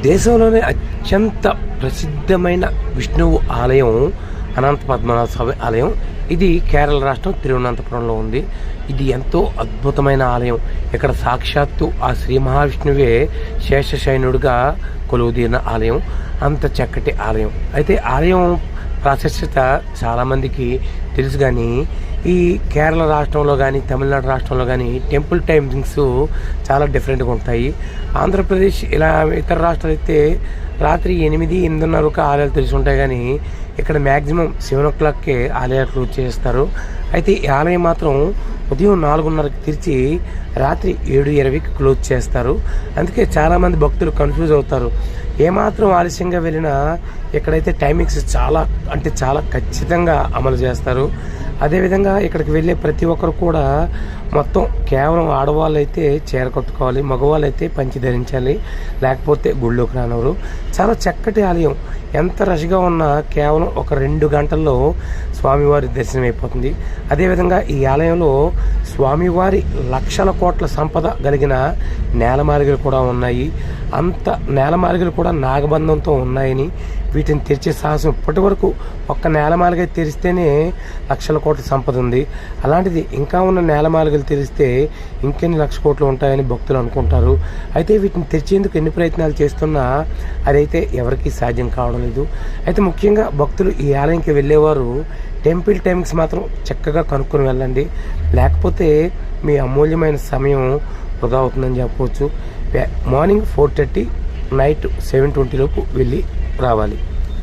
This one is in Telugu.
దేశంలోనే అత్యంత ప్రసిద్ధమైన విష్ణువు ఆలయం అనంత పద్మనాభ స్వామి ఆలయం. ఇది కేరళ రాష్ట్రం తిరువనంతపురంలో ఉంది. ఇది ఎంతో అద్భుతమైన ఆలయం. ఇక్కడ సాక్షాత్తు ఆ శ్రీ మహావిష్ణువే శేషశయనుడిగా కొలువుదీరిన ఆలయం. అంత చక్కటి ఆలయం. అయితే ఆలయం ప్రాశస్యత చాలామందికి తెలుసు కానీ ఈ కేరళ రాష్ట్రంలో కానీ తమిళనాడు రాష్ట్రంలో కానీ టెంపుల్ టైమింగ్స్ చాలా డిఫరెంట్గా ఉంటాయి. ఆంధ్రప్రదేశ్ ఇలా ఇతర రాష్ట్రాలు అయితే రాత్రి ఎనిమిది ఎనిమిదిన్నరకు ఆలయాలు తెలిసి ఉంటాయి కానీ ఇక్కడ మ్యాక్సిమం సెవెన్ ఓ క్లాక్కే ఆలయాలు క్లోజ్ చేస్తారు అయితే ఈ ఆలయం మాత్రం ఉదయం నాలుగున్నరకి తెరిచి రాత్రి ఏడు ఇరవైకి క్లోజ్ చేస్తారు. అందుకే చాలామంది భక్తులు కన్ఫ్యూజ్ అవుతారు. ఏమాత్రం ఆలస్యంగా వెళ్ళినా ఇక్కడైతే టైమింగ్స్ చాలా అంటే చాలా ఖచ్చితంగా అమలు చేస్తారు. అదేవిధంగా ఇక్కడికి వెళ్ళే ప్రతి ఒక్కరు కూడా మొత్తం కేవలం ఆడవాళ్ళు అయితే చీర కట్టుకోవాలి మగవాళ్ళు అయితే పంచి ధరించాలి లేకపోతే గుళ్ళోకి రానవరు చాలా చక్కటి ఆలయం. ఎంత రష్గా ఉన్నా కేవలం ఒక రెండు గంటల్లో స్వామివారి దర్శనం అయిపోతుంది అదేవిధంగా ఈ ఆలయంలో స్వామివారి లక్షల కోట్ల సంపద కలిగిన నేలమాలిగలు కూడా ఉన్నాయి. అంత నేలమాలిగలు కూడా నాగబంధంతో ఉన్నాయని వీటిని తెరిచే సాహసం ఇప్పటి వరకు ఒక్క నేలమాలిగ తెరిస్తేనే లక్షల కోట్ల సంపద ఉంది. అలాంటిది ఇంకా ఉన్న నేలమాలిగలు తెరిస్తే ఇంకెన్ని లక్ష కోట్లు ఉంటాయని భక్తులు అనుకుంటారు. అయితే వీటిని తెరిచేందుకు ఎన్ని ప్రయత్నాలు చేస్తున్నా అదైతే ఎవరికీ సాధ్యం కావడం లేదు. అయితే ముఖ్యంగా భక్తులు ఈ ఆలయంకి వెళ్ళేవారు టెంపుల్ టైమింగ్స్ మాత్రం చక్కగా కనుక్కొని వెళ్ళండి. లేకపోతే మీ అమూల్యమైన సమయం వృధా అవుతుందని చెప్పవచ్చు. Morning four thirty night seven twenty లోపు వెళ్ళి రావాలి.